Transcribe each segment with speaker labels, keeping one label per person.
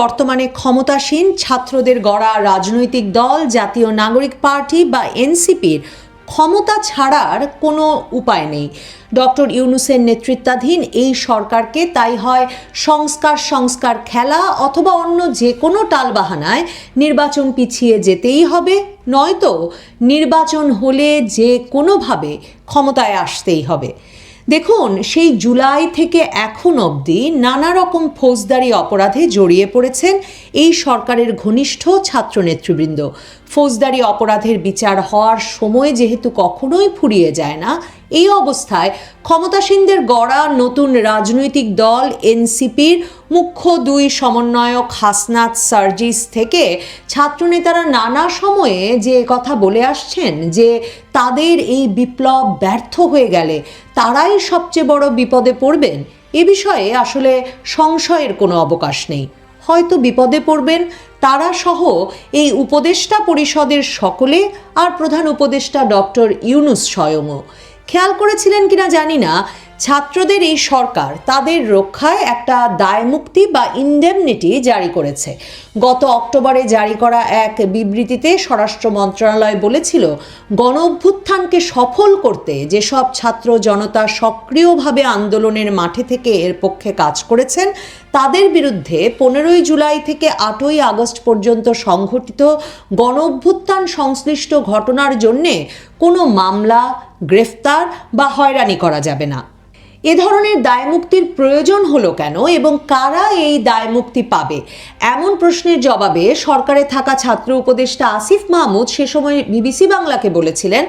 Speaker 1: বর্তমানে ক্ষমতাসীন ছাত্রদের গড়া রাজনৈতিক দল, জাতীয় নাগরিক পার্টি বা এনসিপির ক্ষমতা ছাড়ার কোনো উপায় নেই। ডক্টর ইউনুসের নেতৃত্বাধীন এই সরকারকে তাই হয় সংস্কার সংস্কার খেলা অথবা অন্য যে কোনো টালবাহানায় নির্বাচন পিছিয়ে যেতেই হবে, নয়তো নির্বাচন হলে যে কোনোভাবে ক্ষমতায় আসতেই হবে। দেখুন সেই জুলাই থেকে এখন অবধি নানা রকম ফৌজদারি অপরাধে জড়িয়ে পড়েছেন এই সরকারের ঘনিষ্ঠ ছাত্র নেতৃবৃন্দ ফৌজদারি অপরাধের বিচার হওয়ার সময় যেহেতু কখনোই ফুরিয়ে যায় না, এই অবস্থায় ক্ষমতাসীনদের গড়া নতুন রাজনৈতিক দল এনসিপির মুখ্য দুই সমন্বয়ক হাসনাত সার্জিস থেকে ছাত্রনেতারা নানা সময়ে যে কথা বলে আসছেন যে তাদের এই বিপ্লব ব্যর্থ হয়ে গেলে তারাই সবচেয়ে বড় বিপদে পড়বেন, এ বিষয়ে আসলে সংশয়ের কোনো অবকাশ নেই। হয়তো বিপদে পড়বেন, তারা সহ এই উপদেষ্টা পরিষদের সকলে আর প্রধান উপদেষ্টা ডক্টর ইউনুস স্বয়ংও। খেয়াল করেছিলেন কিনা জানি না ছাত্রদের এই সরকার তাদের রক্ষায় একটা দায়মুক্তি বা ইন্ডেমনিটি জারি করেছে। গত অক্টোবরে জারি করা এক বিবৃতিতে স্বরাষ্ট্র মন্ত্রণালয় বলেছিল গণ অভ্যুত্থানকে সফল করতে যেসব ছাত্র জনতা সক্রিয়ভাবে আন্দোলনের মাঠে থেকে এর পক্ষে কাজ করেছেন, তাদের বিরুদ্ধে পনেরোই জুলাই থেকে আটই আগস্ট পর্যন্ত সংঘটিত গণ অভ্যুত্থান সংশ্লিষ্ট ঘটনার জন্যে কোনো মামলা, গ্রেফতার বা হয়রানি করা যাবে না। এ ধরনের দায়মুক্তির প্রয়োজন হলো কেন এবং কারা এই দায়মুক্তি পাবে? এমন প্রশ্নের জবাবে সরকারে থাকা ছাত্র উপদেষ্টা আসিফ মাহমুদ সে সময় বিবিসি বাংলাকে বলেছিলেন,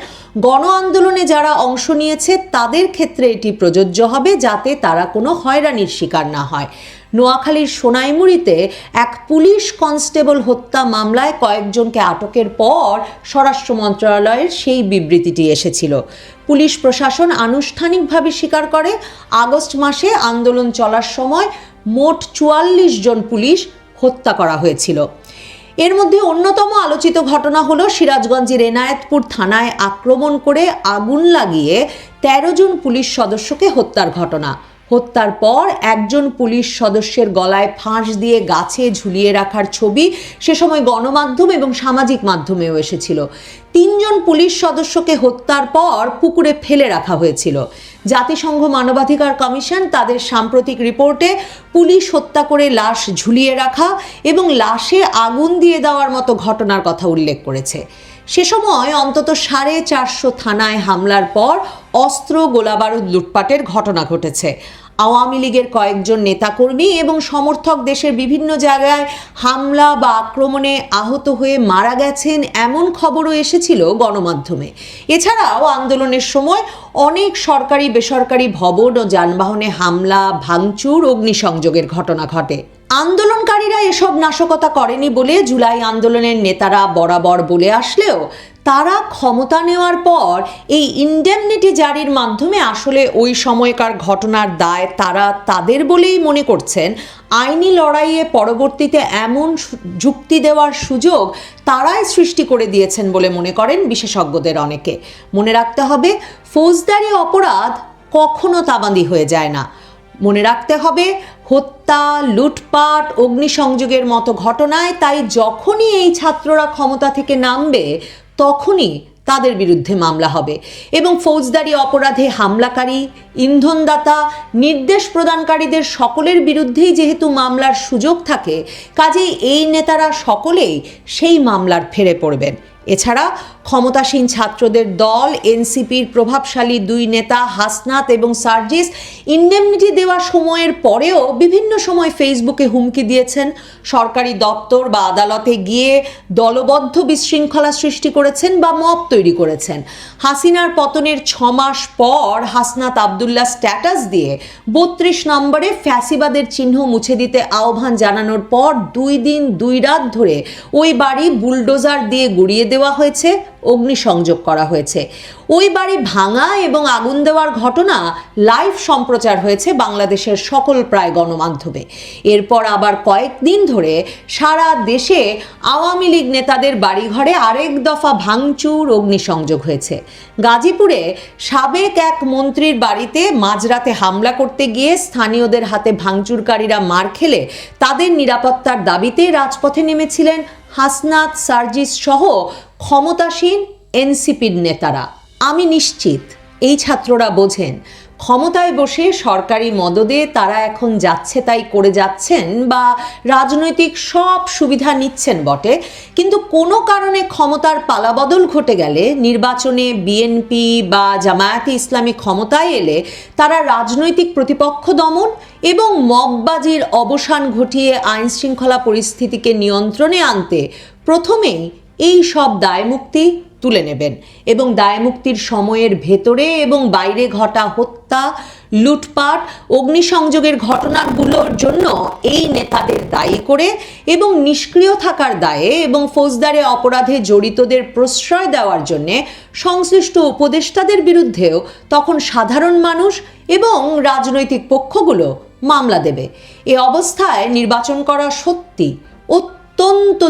Speaker 1: গণ আন্দোলনে যারা অংশ নিয়েছে তাদের ক্ষেত্রে এটি প্রযোজ্য হবে যাতে তারা কোনো হয়রানির শিকার না হয়। নোয়াখালীর সোনাইমুড়িতে এক পুলিশ কনস্টেবল হত্যা মামলায় কয়েকজনকে আটকের পর স্বরাষ্ট্র মন্ত্রণালয়ের সেই বিবৃতিটি এসেছিল। পুলিশ প্রশাসন আনুষ্ঠানিকভাবে স্বীকার করে, আগস্ট মাসে আন্দোলন চলার সময় মোট চুয়াল্লিশ জন পুলিশ হত্যা করা হয়েছিল। এর মধ্যে অন্যতম আলোচিত ঘটনা হলো সিরাজগঞ্জের এনায়েতপুর থানায় আক্রমণ করে আগুন লাগিয়ে তেরো জন পুলিশ সদস্যকে হত্যার ঘটনা। হত্যার পর একজন পুলিশ সদস্যের গলায় ফাঁস দিয়ে গাছে ঝুলিয়ে রাখার ছবি সে সময় গণমাধ্যম এবং সামাজিক মাধ্যমেও এসেছিল। তিনজন পুলিশ সদস্যকে হত্যার পর পুকুরে ফেলে রাখা হয়েছিল। জাতিসংঘ মানবাধিকার কমিশন তাদের সাম্প্রতিক রিপোর্টে পুলিশ হত্যা করে লাশ ঝুলিয়ে রাখা এবং লাশে আগুন দিয়ে দেওয়ার মতো ঘটনার কথা উল্লেখ করেছে। সে সময় অন্তত সাড়ে চারশো থানায় হামলার পর অস্ত্র, গোলাবারুদ লুটপাটের ঘটনা ঘটেছে। আওয়ামী লীগের কয়েকজন নেতাকর্মী এবং সমর্থক দেশের বিভিন্ন জায়গায় হামলা বা আক্রমণে আহত হয়ে মারা গেছেন এমন খবরও এসেছিল গণমাধ্যমে। এছাড়াও আন্দোলনের সময় অনেক সরকারি বেসরকারি ভবন ও যানবাহনে হামলা, ভাঙচুর, অগ্নিসংযোগের ঘটনা ঘটে। আন্দোলনকারীরা এসব নাশকতা করেনি বলে জুলাই আন্দোলনের নেতারা বরাবর বলে আসলেও তারা ক্ষমতা নেওয়ার পর এই ইন্ডেমনিটি জারির মাধ্যমে আসলে ওই সময়কার ঘটনার দায় তারা তাদের বলেই মনে করছেন। আইনি লড়াইয়ে পরবর্তীতে এমন যুক্তি দেওয়ার সুযোগ তারাই সৃষ্টি করে দিয়েছেন বলে মনে করেন বিশেষজ্ঞদের অনেকে। মনে রাখতে হবে, ফৌজদারি অপরাধ কখনো তাবান্দি হয়ে যায় না। মনে রাখতে হবে হত্যা, লুটপাট, অগ্নিসংযোগের মতো ঘটনায় তাই যখনই এই ছাত্ররা ক্ষমতা থেকে নামবে, তখনই তাদের বিরুদ্ধে মামলা হবে। এবং ফৌজদারি অপরাধে হামলাকারী, ইন্ধনদাতা, নির্দেশ প্রদানকারীদের সকলের বিরুদ্ধেই যেহেতু মামলার সুযোগ থাকে, কাজেই এই নেতারা সকলেই সেই মামলার ফেরে পড়বেন। এছাড়া ক্ষমতাসীন ছাত্রদের দল, এনসিপির প্রভাবশালী দুই নেতা হাসনাত এবং সার্জিস ইন্ডেমনিটি দেওয়া সময়ের পরেও বিভিন্ন সময় ফেসবুকে হুমকি দিয়েছেন। সরকারি দপ্তর বা আদালতে গিয়ে দলবদ্ধ বিশৃঙ্খলা সৃষ্টি করেছেন বা মব তৈরি করেছেন। হাসিনার পতনের ছ মাস পর হাসনাত আবদুল্লাহ স্ট্যাটাস দিয়ে বত্রিশ নম্বরে ফ্যাসিবাদের চিহ্ন মুছে দিতে আহ্বান জানানোর পর দুই দিন দুই রাত ধরে ওই বাড়ি বুলডোজার দিয়ে গুড়িয়ে দেওয়া হয়েছে। অগ্নিসংযোগ করা হয়েছে। ওই বাড়ি ভাঙা এবং আগুন দেওয়ার ঘটনা লাইভ সম্প্রচার হয়েছে বাংলাদেশের সকল প্রায় গণমাধ্যমে। এরপর আবার কয়েকদিন ধরে সারা দেশে আওয়ামী লীগ নেতাদের বাড়িঘরে আরেক দফা ভাঙচুর, অগ্নিসংযোগ হয়েছে। গাজীপুরে সাবেক এক মন্ত্রীর বাড়িতে মাঝরাতে হামলা করতে গিয়ে স্থানীয়দের হাতে ভাঙচুরকারীরা মার খেলে তাদের নিরাপত্তার দাবিতে রাজপথে নেমেছিলেন হাসনাত সার্জিস সহ ক্ষমতাসীন এনসিপির নেতারা, আমি নিশ্চিত এই ছাত্ররা বোঝেন, ক্ষমতায় বসে সরকারি মদদে তারা এখন যাচ্ছে তাই করে যাচ্ছেন বা রাজনৈতিক সব সুবিধা নিচ্ছেন বটে, কিন্তু কোনো কারণে ক্ষমতার পালাবদল ঘটে গেলে, নির্বাচনে বিএনপি বা জামায়াতে ইসলামী ক্ষমতায় এলে তারা রাজনৈতিক প্রতিপক্ষ দমন এবং মগবাজির অবসান ঘটিয়ে আইন শৃঙ্খলা পরিস্থিতিকে নিয়ন্ত্রণে আনতে প্রথমেই এই সব দায়মুক্তি তুলে নেবেন এবং দায়মুক্তির সময়ের ভেতরে এবং বাইরে ঘটা হত্যা, লুটপাট, অগ্নিসংযোগের ঘটনাগুলোর জন্য এই নেতাদের দায়ী করে এবং নিষ্ক্রিয় থাকার দায়ে এবং ফৌজদারে অপরাধে জড়িতদের প্রশ্রয় দেওয়ার জন্যে সংশ্লিষ্ট উপদেষ্টাদের বিরুদ্ধেও তখন সাধারণ মানুষ এবং রাজনৈতিক পক্ষগুলো মামলা দেবে। এ অবস্থায় নির্বাচন করা সত্যি অত্যন্ত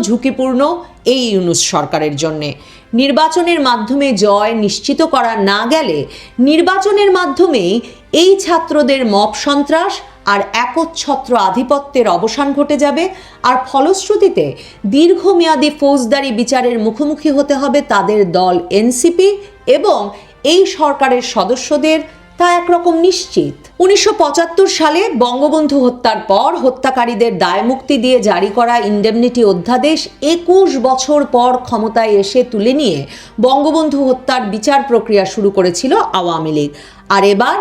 Speaker 1: ঝুঁকিপূর্ণ এই ইউনুস সরকারের জন্যে। নির্বাচনের মাধ্যমে জয় নিশ্চিত করা না গেলে নির্বাচনের মাধ্যমেই এই ছাত্রদের মপ সন্ত্রাস আর একচ্ছত্র আধিপত্যের অবসান ঘটে যাবে। আর ফলশ্রুতিতে দীর্ঘমেয়াদী ফৌজদারি বিচারের মুখোমুখি হতে হবে তাদের দল এনসিপি এবং এই সরকারের সদস্যদের তা একরকম নিশ্চিত। উনিশশো পঁচাত্তর সালে বঙ্গবন্ধু হত্যার পর হত্যাকারীদের দায়মুক্তি দিয়ে জারি করা ইন্ডেমনিটি অধ্যাদেশ একুশ বছর পর ক্ষমতায় এসে তুলে নিয়ে বঙ্গবন্ধু হত্যার বিচার প্রক্রিয়া শুরু করেছিল আওয়ামী লীগ। আর এবার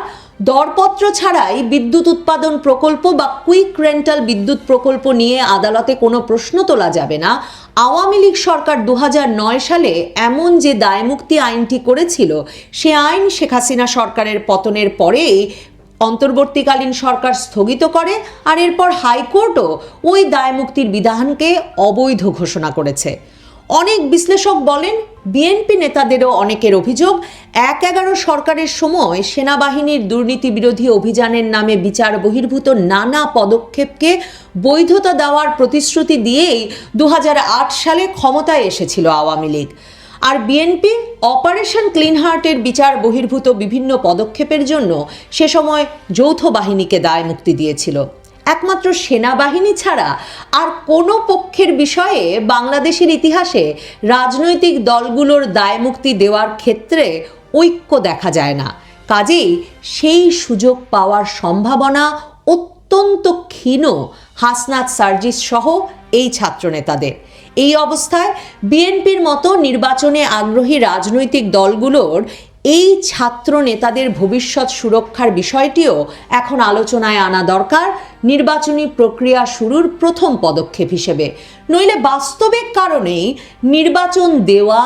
Speaker 1: দরপত্র ছাড়াই বিদ্যুৎ উৎপাদন প্রকল্প বা কুইক রেন্টাল বিদ্যুৎ প্রকল্প নিয়ে আদালতে কোনো প্রশ্ন তোলা যাবে না। আওয়ামী লীগ সরকার দু হাজার নয় সালে এমন যে দায়মুক্তি আইনটি করেছিল, সে আইন শেখ হাসিনা সরকারের পতনের পরেই অন্তর্বর্তীকালীন সরকার স্থগিত করে আর এরপর হাইকোর্টও ওই দায়মুক্তির বিধানকে অবৈধ ঘোষণা করেছে। অনেক বিশ্লেষক বলেন বিএনপি নেতাদেরও অনেকের অভিযোগ, এক এগারো সরকারের সময় সেনাবাহিনীর দুর্নীতি বিরোধী অভিযানের নামে বিচার বহির্ভূত নানা পদক্ষেপকে বৈধতা দেওয়ার প্রতিশ্রুতি দিয়েই দু হাজার আট সালে ক্ষমতায় এসেছিল আওয়ামী লীগ। আর বিএনপি অপারেশন ক্লিন হার্টের বিচার বহির্ভূত বিভিন্ন পদক্ষেপের জন্য সে সময় যৌথ বাহিনীকে দায় মুক্তি দিয়েছিল। একমাত্র সেনাবাহিনী ছাড়া আর কোনো পক্ষের বিষয়ে বাংলাদেশের ইতিহাসে রাজনৈতিক দলগুলোর দায়মুক্তি দেওয়ার ক্ষেত্রে ঐক্য দেখা যায় না। কাজেই সেই সুযোগ পাওয়ার সম্ভাবনা অত্যন্ত ক্ষীণ হাসনাত সার্জিস সহ এই ছাত্রনেতাদের। এই অবস্থায় বিএনপির মতো নির্বাচনে আগ্রহী রাজনৈতিক দলগুলোর এই ছাত্র নেতাদের ভবিষ্যৎ সুরক্ষার বিষয়টিও এখন আলোচনায় আনা দরকার। নির্বাচনী প্রক্রিয়া শুরুর প্রথম পদক্ষেপ হিসেবে। নইলে বাস্তবিক কারণেই নির্বাচন দেওয়া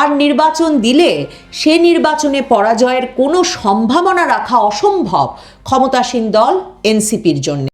Speaker 1: আর নির্বাচন দিলে সে নির্বাচনে পরাজয়ের কোনো সম্ভাবনা রাখা অসম্ভব ক্ষমতাসীন দল এনসিপির জন্য।